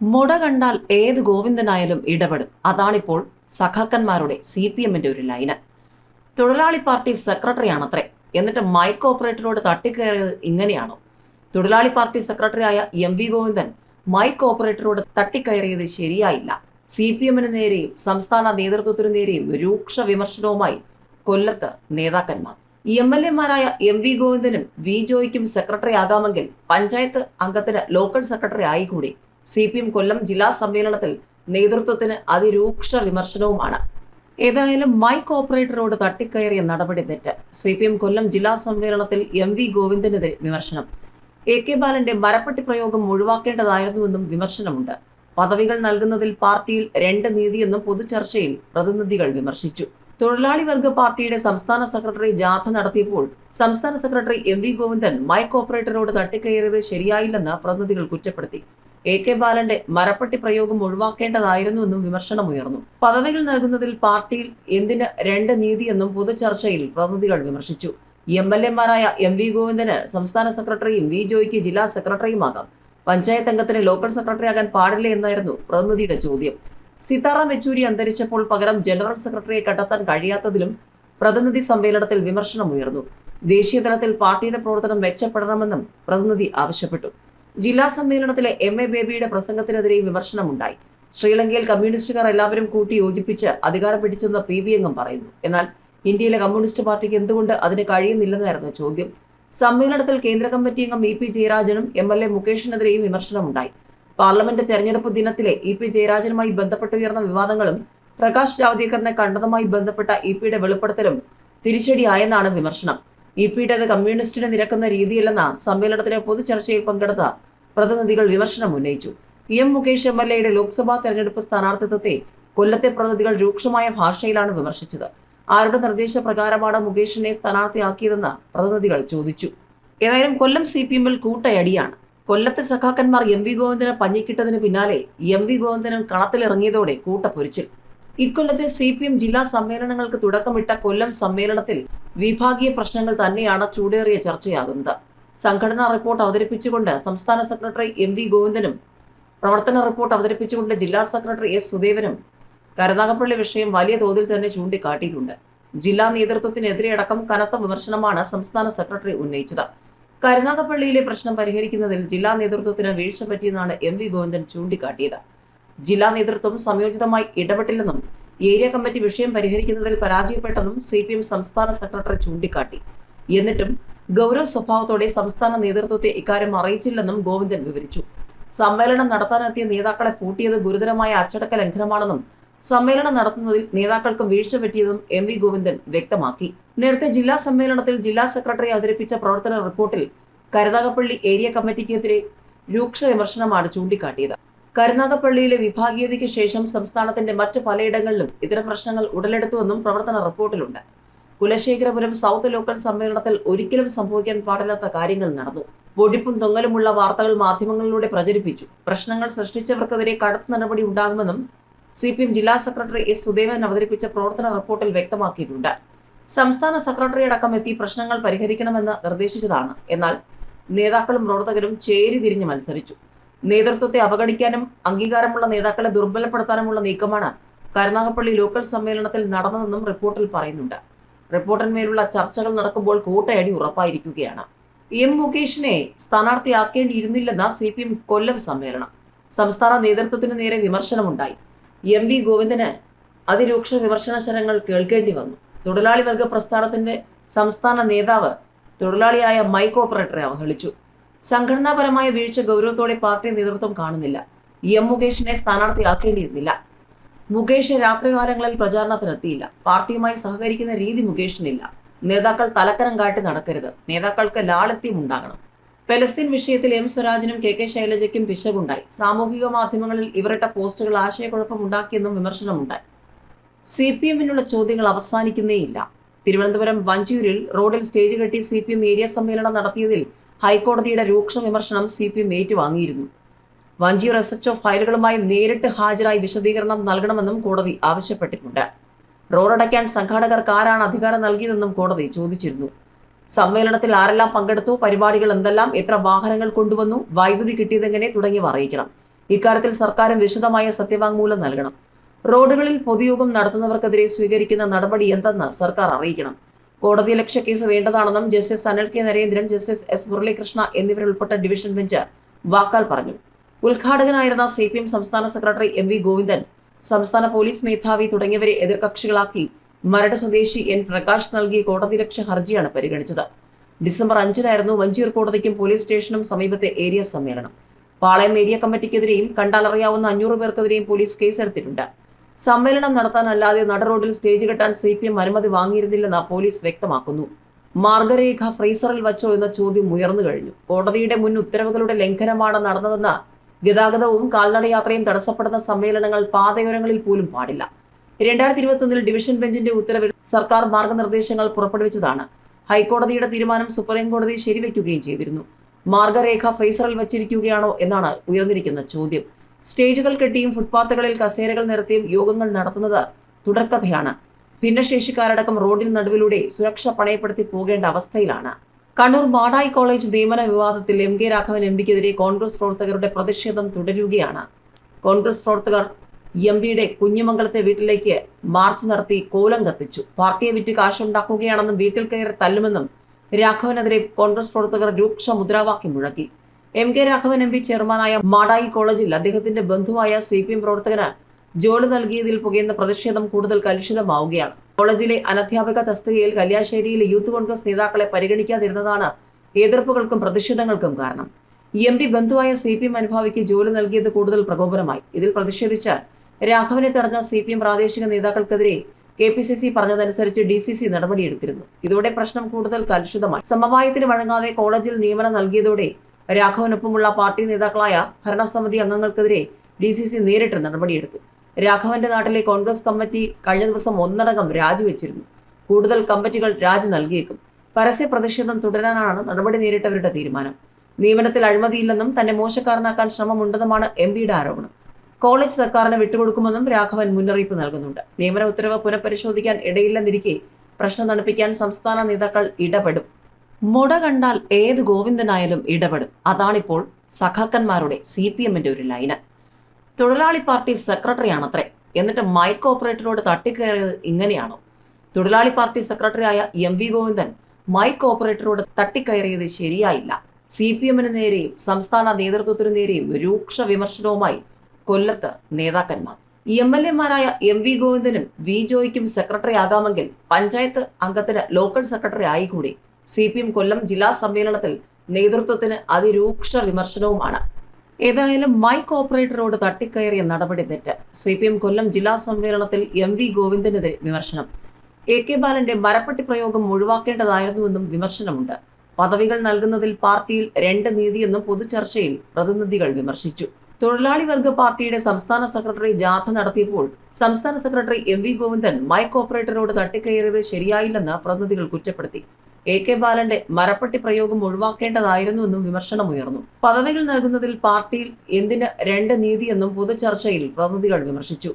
മുട കണ്ടാൽ ഏത് ഗോവിന്ദനായാലും ഇടപെടും. അതാണിപ്പോൾ സഖാക്കന്മാരുടെ സി പി എമ്മിന്റെ ഒരു ലൈന്. തൊഴിലാളി പാർട്ടി സെക്രട്ടറിയാണത്രേ. എന്നിട്ട് മൈക്ക് ഓപ്പറേറ്ററോട് തട്ടിക്കയറിയത് ഇങ്ങനെയാണോ? തൊഴിലാളി പാർട്ടി സെക്രട്ടറിയായ എം വി ഗോവിന്ദൻ മൈക്ക് ഓപ്പറേറ്ററോട് തട്ടിക്കയറിയത് ശരിയായില്ല. സി പി എമ്മിന് നേരെയും സംസ്ഥാന നേതൃത്വത്തിനു നേരെയും രൂക്ഷ വിമർശനവുമായി കൊല്ലത്ത് നേതാക്കന്മാർ. എം എൽ എമാരായ എം വി ഗോവിന്ദനും വി ജോയ്ക്കും സെക്രട്ടറി ആകാമെങ്കിൽ പഞ്ചായത്ത് അംഗത്തിന് ലോക്കൽ സെക്രട്ടറി ആയിക്കൂടി. സി പി എം കൊല്ലം ജില്ലാ സമ്മേളനത്തിൽ നേതൃത്വത്തിന് അതിരൂക്ഷ വിമർശനവുമാണ്. ഏതായാലും മൈക്ക് ഓപ്പറേറ്ററോട് തട്ടിക്കയറിയ നടപടി തെറ്റ്. സി പി എം കൊല്ലം ജില്ലാ സമ്മേളനത്തിൽ എം വി ഗോവിന്ദനെതിരെ വിമർശനം. എ കെ ബാലന്റെ മരപ്പട്ടി പ്രയോഗം ഒഴിവാക്കേണ്ടതായിരുന്നുവെന്നും വിമർശനമുണ്ട്. പദവികൾ നൽകുന്നതിൽ പാർട്ടിയിൽ രണ്ട് നീതിയെന്നും പൊതുചർച്ചയിൽ പ്രതിനിധികൾ വിമർശിച്ചു. തൊഴിലാളി വർഗ പാർട്ടിയുടെ സംസ്ഥാന സെക്രട്ടറി ജാഥ നടത്തിയപ്പോൾ സംസ്ഥാന secretary M V Govindan mike ഓപ്പറേറ്ററോട് തട്ടിക്കയറിയത് ശരിയായില്ലെന്ന് പ്രതിനിധികൾ കുറ്റപ്പെടുത്തി. എ കെ ബാലന്റെ മരപ്പട്ടി പ്രയോഗം ഒഴിവാക്കേണ്ടതായിരുന്നു എന്നും വിമർശനമുയർന്നു. പദവികൾ നൽകുന്നതിൽ പാർട്ടിയിൽ എന്തിന് രണ്ട് നീതിയെന്നും പൊതുചർച്ചയിൽ പ്രതിനിധികൾ വിമർശിച്ചു. എം എൽ എമാരായ എം വി ഗോവിന്ദന് സംസ്ഥാന സെക്രട്ടറിയും വി ജോയ്ക്ക് ജില്ലാ സെക്രട്ടറിയുമാകാം. പഞ്ചായത്ത് അംഗത്തിന് ലോക്കൽ സെക്രട്ടറി ആകാൻ പാടില്ല എന്നായിരുന്നു പ്രതിനിധിയുടെ ചോദ്യം. സീതാറാം യെച്ചൂരി അന്തരിച്ചപ്പോൾ പകരം ജനറൽ സെക്രട്ടറിയെ കണ്ടെത്താൻ കഴിയാത്തതിലും പ്രതിനിധി സമ്മേളനത്തിൽ വിമർശനമുയർന്നു. ദേശീയതലത്തിൽ പാർട്ടിയുടെ പ്രവർത്തനം മെച്ചപ്പെടണമെന്നും പ്രതിനിധി ആവശ്യപ്പെട്ടു. ജില്ലാ സമ്മേളനത്തിലെ എം എ ബേബിയുടെ പ്രസംഗത്തിനെതിരെയും വിമർശനമുണ്ടായി. ശ്രീലങ്കയിൽ കമ്മ്യൂണിസ്റ്റുകാർ എല്ലാവരും കൂട്ടി യോജിപ്പിച്ച് അധികാരം പിടിച്ചെന്ന് പി ബി അംഗം പറയുന്നു. എന്നാൽ ഇന്ത്യയിലെ കമ്മ്യൂണിസ്റ്റ് പാർട്ടിക്ക് എന്തുകൊണ്ട് അതിന് കഴിയുന്നില്ലെന്നായിരുന്നു ചോദ്യം. സമ്മേളനത്തിൽ കേന്ദ്ര കമ്മിറ്റി അംഗം ഇ പി ജയരാജനും എം എൽ എ മുകേഷിനെതിരെയും വിമർശനമുണ്ടായി. പാർലമെന്റ് തെരഞ്ഞെടുപ്പ് ദിനത്തിലെ ഇ പി ജയരാജനുമായി ബന്ധപ്പെട്ടുയർന്ന വിവാദങ്ങളും പ്രകാശ് ജാവ്ദേക്കറിനെ കണ്ടതുമായി ബന്ധപ്പെട്ട ഇ പിയുടെ വെളിപ്പെടുത്തലും തിരിച്ചടിയായെന്നാണ് വിമർശനം. ഇ പിയുടേത് കമ്മ്യൂണിസ്റ്റിന് നിരക്കുന്ന രീതിയല്ലെന്ന സമ്മേളനത്തിലെ പൊതുചർച്ചയിൽ പങ്കെടുത്ത പ്രതിനിധികൾ വിമർശനം ഉന്നയിച്ചു. എം മുകേഷ് എം എൽ എയുടെ ലോക്സഭാ തെരഞ്ഞെടുപ്പ് സ്ഥാനാർത്ഥിത്വത്തെ കൊല്ലത്തെ പ്രതിനിധികൾ രൂക്ഷമായ ഭാഷയിലാണ് വിമർശിച്ചത്. ആരുടെ നിർദ്ദേശപ്രകാരമാണ് മുകേഷിനെ സ്ഥാനാർത്ഥിയാക്കിയതെന്ന് പ്രതിനിധികൾ ചോദിച്ചു. ഏതായാലും കൊല്ലം സി പി എമ്മിൽ കൂട്ടയടിയാണ്. കൊല്ലത്തെ സഖാക്കന്മാർ എം വി ഗോവിന്ദനെ പഞ്ഞിക്കിട്ടതിന് പിന്നാലെ എം വി ഗോവിന്ദനും കളത്തിലിറങ്ങിയതോടെ കൂട്ടപ്പൊരിച്ചിൽ. ഇക്കൊല്ലത്തെ സി പി എം ജില്ലാ സമ്മേളനങ്ങൾക്ക് തുടക്കമിട്ട കൊല്ലം സമ്മേളനത്തിൽ വിഭാഗീയ പ്രശ്നങ്ങൾ തന്നെയാണ് ചൂടേറിയ ചർച്ചയാകുന്നത്. സംഘടനാ റിപ്പോർട്ട് അവതരിപ്പിച്ചുകൊണ്ട് സംസ്ഥാന സെക്രട്ടറി എം വി ഗോവിന്ദനും പ്രവർത്തന റിപ്പോർട്ട് അവതരിപ്പിച്ചുകൊണ്ട് ജില്ലാ സെക്രട്ടറി എസ് സുദേവനും കരുനാഗപ്പള്ളി വിഷയം വലിയ തോതിൽ തന്നെ ചൂണ്ടിക്കാട്ടിയിട്ടുണ്ട്. ജില്ലാ നേതൃത്വത്തിനെതിരെയടക്കം കനത്ത വിമർശനമാണ് സംസ്ഥാന സെക്രട്ടറി ഉന്നയിച്ചത്. കരുനാഗപ്പള്ളിയിലെ പ്രശ്നം പരിഹരിക്കുന്നതിൽ ജില്ലാ നേതൃത്വത്തിന് വീഴ്ച പറ്റിയെന്നാണ് എം വി ഗോവിന്ദൻ ചൂണ്ടിക്കാട്ടിയത്. ജില്ലാ നേതൃത്വം സംയോജിതമായി ഇടപെട്ടില്ലെന്നും ഏരിയ കമ്മിറ്റി വിഷയം പരിഹരിക്കുന്നതിൽ പരാജയപ്പെട്ടെന്നും സി പി എം സംസ്ഥാന സെക്രട്ടറി ചൂണ്ടിക്കാട്ടി. എന്നിട്ടും ഗൗരവ സ്വഭാവത്തോടെ സംസ്ഥാന നേതൃത്വത്തെ ഇക്കാര്യം അറിയിച്ചില്ലെന്നും ഗോവിന്ദൻ വിവരിച്ചു. സമ്മേളനം നടത്താനെത്തിയ നേതാക്കളെ പൂട്ടിയത് ഗുരുതരമായ അച്ചടക്ക ലംഘനമാണെന്നും സമ്മേളനം നടത്തുന്നതിൽ നേതാക്കൾക്ക് വീഴ്ച പറ്റിയതും എം വി ഗോവിന്ദൻ വ്യക്തമാക്കി. നേരത്തെ ജില്ലാ സമ്മേളനത്തിൽ ജില്ലാ സെക്രട്ടറി അവതരിപ്പിച്ച പ്രവർത്തന റിപ്പോർട്ടിൽ കരുതാകപ്പള്ളി ഏരിയ കമ്മിറ്റിക്കെതിരെ രൂക്ഷ വിമർശനമാണ് ചൂണ്ടിക്കാട്ടിയത്. കരുനാഗപ്പള്ളിയിലെ വിഭാഗീയതയ്ക്ക് ശേഷം സംസ്ഥാനത്തിന്റെ മറ്റ് പലയിടങ്ങളിലും ഇത്തരം പ്രശ്നങ്ങൾ ഉടലെടുത്തുവെന്നും പ്രവർത്തന റിപ്പോർട്ടിലുണ്ട്. കുലശേഖരപുരം സൗത്ത് ലോക്കൽ സമ്മേളനത്തിൽ ഒരിക്കലും സംഭവിക്കാൻ പാടില്ലാത്ത കാര്യങ്ങൾ നടന്നു. പൊടിപ്പും തൊങ്ങലുമുള്ള വാർത്തകൾ മാധ്യമങ്ങളിലൂടെ പ്രചരിപ്പിച്ചു. പ്രശ്നങ്ങൾ സൃഷ്ടിച്ചവർക്കെതിരെ കടുത്ത നടപടി ഉണ്ടാകുമെന്നും സി പി എം ജില്ലാ സെക്രട്ടറി എസ് സുദേവൻ അവതരിപ്പിച്ച പ്രവർത്തന റിപ്പോർട്ടിൽ വ്യക്തമാക്കിയിട്ടുണ്ട്. സംസ്ഥാന സെക്രട്ടറി അടക്കം എത്തി പ്രശ്നങ്ങൾ പരിഹരിക്കണമെന്ന് നിർദ്ദേശിച്ചതാണ്. എന്നാൽ നേതാക്കളും പ്രവർത്തകരും ചേരി തിരിഞ്ഞ് മത്സരിച്ചു. നേതൃത്വത്തെ അവഗണിക്കാനും അംഗീകാരമുള്ള നേതാക്കളെ ദുർബലപ്പെടുത്താനുമുള്ള നീക്കമാണ് കരുനാഗപ്പള്ളി ലോക്കൽ സമ്മേളനത്തിൽ നടന്നതെന്നും റിപ്പോർട്ടിൽ പറയുന്നുണ്ട്. റിപ്പോർട്ടിന്മേലുള്ള ചർച്ചകൾ നടക്കുമ്പോൾ കൂട്ടയടി ഉറപ്പായിരിക്കുകയാണ്. എം മുകേഷിനെ സ്ഥാനാർത്ഥിയാക്കേണ്ടിയിരുന്നില്ലെന്ന സി പി എം കൊല്ലം സമ്മേളനം. സംസ്ഥാന നേതൃത്വത്തിന് നേരെ വിമർശനമുണ്ടായി. എം വി ഗോവിന്ദന് അതിരൂക്ഷ വിമർശന ശരങ്ങൾ കേൾക്കേണ്ടി വന്നു. തൊഴിലാളി വർഗ പ്രസ്ഥാനത്തിന്റെ സംസ്ഥാന നേതാവ് തൊഴിലാളിയായ മൈക്ക് ഓപ്പറേറ്ററെ അവഹേളിച്ചു. സംഘടനാപരമായ വീഴ്ച ഗൗരവത്തോടെ പാർട്ടി നേതൃത്വം കാണുന്നില്ല. എം. മുകേഷിനെ സ്ഥാനാർത്ഥിയാക്കേണ്ടിയിരുന്നില്ല. മുകേഷ് രാത്രികാലങ്ങളിൽ പ്രചാരണത്തിനെത്തിയില്ല. പാർട്ടിയുമായി സഹകരിക്കുന്ന രീതി മുകേഷിനില്ല. നേതാക്കൾ തലക്കരം കാട്ടി നടക്കരുത്. നേതാക്കൾക്ക് ലാളിത്യം ഉണ്ടാകണം. പലസ്തീൻ വിഷയത്തിൽ എം. സ്വരാജിനും കെ. കെ. ശൈലജയ്ക്കും പിശകുണ്ടായി. സാമൂഹിക മാധ്യമങ്ങളിൽ ഇവരിട്ട പോസ്റ്റുകൾ ആശയക്കുഴപ്പമുണ്ടാക്കിയെന്നും വിമർശനമുണ്ടായി. സി. പി. എമ്മിനുള്ള ചോദ്യങ്ങൾ അവസാനിക്കുന്നേയില്ല. തിരുവനന്തപുരം വഞ്ചൂരിൽ റോഡിൽ സ്റ്റേജ് കെട്ടി സി. പി. എം. ഏരിയ സമ്മേളനം നടത്തിയതിൽ ഹൈക്കോടതിയുടെ രൂക്ഷ വിമർശനം സി പി എം ഏറ്റുവാങ്ങിയിരുന്നു. വഞ്ചിയൂർ എസ് എച്ച് ഫയലുകളുമായി നേരിട്ട് ഹാജരായി വിശദീകരണം നൽകണമെന്നും കോടതി ആവശ്യപ്പെട്ടിട്ടുണ്ട്. റോഡടയ്ക്കാൻ സംഘാടകർക്ക് ആരാണ് അധികാരം നൽകിയതെന്നും കോടതി ചോദിച്ചിരുന്നു. സമ്മേളനത്തിൽ ആരെല്ലാം പങ്കെടുത്തു പരിപാടികൾ എന്തെല്ലാം എത്ര വാഹനങ്ങൾ കൊണ്ടുവന്നു വൈദ്യുതി കിട്ടിയതെങ്ങനെ തുടങ്ങിയവ അറിയിക്കണം. ഇക്കാര്യത്തിൽ സർക്കാരും വിശദമായ സത്യവാങ്മൂലം നൽകണം. റോഡുകളിൽ പൊതുയോഗം നടത്തുന്നവർക്കെതിരെ സ്വീകരിക്കുന്ന നടപടി എന്തെന്ന് സർക്കാർ അറിയിക്കണം. കോടതി ലക്ഷ്യ case വേണ്ടതാണെന്നും justice Anil K Narendran justice S Muralikrishna എന്നിവരുൾപ്പെട്ട division bench വാക്കാൽ പറഞ്ഞു. ഉദ്ഘാടകനായിരുന്ന സി പി എം സംസ്ഥാന സെക്രട്ടറി എം വി ഗോവിന്ദൻ സംസ്ഥാന പോലീസ് മേധാവി തുടങ്ങിയവരെ എതിർകക്ഷികളാക്കി മരട് സ്വദേശി എൻ പ്രകാശ് നൽകിയ കോടതിലക്ഷ്യ ഹർജിയാണ് പരിഗണിച്ചത്. ഡിസംബർ അഞ്ചിനായിരുന്നു വഞ്ചിയൂർ കോടതിക്കും പോലീസ് സ്റ്റേഷനും സമീപത്തെ ഏരിയ സമ്മേളനം. പാളയം ഏരിയ കമ്മിറ്റിക്കെതിരെയും കണ്ടാലറിയാവുന്ന അഞ്ഞൂറ് പേർക്കെതിരെയും പോലീസ് കേസെടുത്തിട്ടുണ്ട്. സമ്മേളനം നടത്താനല്ലാതെ നടറോഡിൽ സ്റ്റേജ് കെട്ടാൻ സി പി എം അനുമതി വാങ്ങിയിരുന്നില്ലെന്ന് പോലീസ് വ്യക്തമാക്കുന്നു. മാർഗരേഖ ഫ്രീസറിൽ വച്ചോ എന്ന ചോദ്യം ഉയർന്നു കഴിഞ്ഞു. കോടതിയുടെ മുൻ ഉത്തരവുകളുടെ ലംഘനമാണ് നടന്നതെന്ന് ഗതാഗതവും കാൽനടയാത്രയും തടസ്സപ്പെടുന്ന സമ്മേളനങ്ങൾ പാതയോരങ്ങളിൽ പോലും പാടില്ല. രണ്ടായിരത്തി ഇരുപത്തൊന്നിൽ ഡിവിഷൻ ബെഞ്ചിന്റെ ഉത്തരവിൽ സർക്കാർ മാർഗനിർദ്ദേശങ്ങൾ പുറപ്പെടുവിച്ചതാണ്. ഹൈക്കോടതിയുടെ തീരുമാനം സുപ്രീം കോടതി ചെയ്തിരുന്നു. മാർഗരേഖ ഫ്രീസറിൽ വച്ചിരിക്കുകയാണോ എന്നാണ് ഉയർന്നിരിക്കുന്ന ചോദ്യം. സ്റ്റേജുകൾ കെട്ടിയും ഫുട്പാത്തുകളിൽ കസേരകൾ നിരത്തിയും യോഗങ്ങൾ നടത്തുന്നത് തുടർക്കഥയാണ്. ഭിന്നശേഷിക്കാരടക്കം റോഡിന് നടുവിലൂടെ സുരക്ഷ പണയപ്പെടുത്തി പോകേണ്ട അവസ്ഥയിലാണ്. കണ്ണൂർ മാടായി കോളേജ് നിയമന വിവാദത്തിൽ എം കെ രാഘവൻ എം പിക്കെതിരെ കോൺഗ്രസ് പ്രവർത്തകരുടെ പ്രതിഷേധം തുടരുകയാണ്. കോൺഗ്രസ് പ്രവർത്തകർ എം പിയുടെ കുഞ്ഞുമംഗലത്തെ വീട്ടിലേക്ക് മാർച്ച് നടത്തി കോലം കത്തിച്ചു. പാർട്ടിയെ വിറ്റ് കാശുണ്ടാക്കുകയാണെന്നും വീട്ടിൽ കയറി തല്ലുമെന്നും രാഘവനെതിരെ കോൺഗ്രസ് പ്രവർത്തകർ രൂക്ഷ മുദ്രാവാക്യം മുഴക്കി. M K Raghavan M P ചെയർമാനായ മാടായി കോളേജിൽ അദ്ദേഹത്തിന്റെ ബന്ധുവായ സി പി എം പ്രവർത്തകന് ജോലി നൽകിയതിൽ പുകയുന്ന പ്രതിഷേധം കൂടുതൽ കലുഷിതമാവുകയാണ്. കോളേജിലെ അനധ്യാപക തസ്തികയിൽ കല്യാശ്ശേരിയിലെ യൂത്ത് കോൺഗ്രസ് നേതാക്കളെ പരിഗണിക്കാതിരുന്നതാണ് എതിർപ്പുകൾക്കും പ്രതിഷേധങ്ങൾക്കും കാരണം. എം പി ബന്ധുവായ സി പി എം അനുഭാവിക്ക് ജോലി നൽകിയത് കൂടുതൽ പ്രകോപനമായി. ഇതിൽ പ്രതിഷേധിച്ച് രാഘവനെ തടഞ്ഞ സി പി എം പ്രാദേശിക നേതാക്കൾക്കെതിരെ കെ പി സി സി പറഞ്ഞതനുസരിച്ച് ഡി സി സി നടപടിയെടുത്തിരുന്നു. ഇതോടെ പ്രശ്നം കൂടുതൽ കലുഷിതമായി. സമവായത്തിന് വഴങ്ങാതെ കോളേജിൽ നിയമനം നൽകിയതോടെ രാഘവനൊപ്പമുള്ള പാർട്ടി നേതാക്കളായ ഭരണസമിതി അംഗങ്ങൾക്കെതിരെ ഡി സി സി നേരിട്ട് നടപടിയെടുത്തു. രാഘവന്റെ നാട്ടിലെ കോൺഗ്രസ് കമ്മിറ്റി കഴിഞ്ഞ ദിവസം ഒന്നടങ്കം രാജിവെച്ചിരുന്നു. കൂടുതൽ കമ്മിറ്റികൾ രാജി നൽകിയേക്കും. പരസ്യ പ്രതിഷേധം തുടരാനാണ് നടപടി നേരിട്ടവരുടെ തീരുമാനം. നിയമനത്തിൽ അഴിമതിയില്ലെന്നും തന്നെ മോശക്കാരനാക്കാൻ ശ്രമമുണ്ടെന്നുമാണ് എം പിയുടെ ആരോപണം. കോളേജ് സർക്കാരിന് വിട്ടുകൊടുക്കുമെന്നും രാഘവൻ മുന്നറിയിപ്പ് നൽകുന്നുണ്ട്. നിയമന ഉത്തരവ് പുനഃപരിശോധിക്കാൻ ഇടയില്ലെന്നിരിക്കെ പ്രശ്നം തണുപ്പിക്കാൻ സംസ്ഥാന നേതാക്കൾ ഇടപെടും. മുട കണ്ടാൽ ഏത് ഗോവിന്ദനായാലും ഇടപെടും. അതാണിപ്പോൾ സഖാക്കന്മാരുടെ സി പി എമ്മിന്റെ ഒരു ലൈന്. തൊഴിലാളി പാർട്ടി സെക്രട്ടറി ആണത്രേ എന്നിട്ട് മൈക്ക് ഓപ്പറേറ്ററോട് തട്ടിക്കയറിയത് ഇങ്ങനെയാണോ? തൊഴിലാളി പാർട്ടി സെക്രട്ടറിയായ എം വി ഗോവിന്ദൻ മൈക്ക് ഓപ്പറേറ്ററോട് തട്ടിക്കയറിയത് ശരിയായില്ല. സി പി എമ്മിന് നേരെയും സംസ്ഥാന നേതൃത്വത്തിനു നേരെയും രൂക്ഷ വിമർശനവുമായി കൊല്ലത്ത് നേതാക്കന്മാർ. എം എൽ എമാരായ എം വി ഗോവിന്ദനും വി ജോയ്ക്കും സെക്രട്ടറി ആകാമെങ്കിൽ പഞ്ചായത്ത് അംഗത്തിന് ലോക്കൽ സെക്രട്ടറി ആയിക്കൂടി. സി പി എം കൊല്ലം ജില്ലാ സമ്മേളനത്തിൽ നേതൃത്വത്തിന് അതിരൂക്ഷ വിമർശനവുമാണ്. ഏതായാലും മൈക്ക് ഓപ്പറേറ്ററോട് തട്ടിക്കയറിയ നടപടി തെറ്റ്. സി പി എം കൊല്ലം ജില്ലാ സമ്മേളനത്തിൽ എം വി ഗോവിന്ദനെതിരെ വിമർശനം. എ കെ ബാലന്റെ മരപ്പട്ടി പ്രയോഗം ഒഴിവാക്കേണ്ടതായിരുന്നുവെന്നും വിമർശനമുണ്ട്. പദവികൾ നൽകുന്നതിൽ പാർട്ടിയിൽ രണ്ട് നീതിയെന്നും പൊതുചർച്ചയിൽ പ്രതിനിധികൾ വിമർശിച്ചു. തൊഴിലാളി വർഗ പാർട്ടിയുടെ സംസ്ഥാന സെക്രട്ടറി ജാഥ നടത്തിയപ്പോൾ സംസ്ഥാന secretary M V Govindan mike ഓപ്പറേറ്ററോട് തട്ടിക്കയറിയത് ശരിയായില്ലെന്ന് പ്രതിനിധികൾ കുറ്റപ്പെടുത്തി. എ കെ ബാലന്റെ മരപ്പട്ടി പ്രയോഗം ഒഴിവാക്കേണ്ടതായിരുന്നുവെന്നും വിമർശനമുയർന്നു പദവികൾ നൽകുന്നതിൽ പാർട്ടിയിൽ എന്തിന് രണ്ട് നീതിയെന്നും പൊതുചർച്ചയിൽ പ്രതിനിധികൾ വിമർശിച്ചു.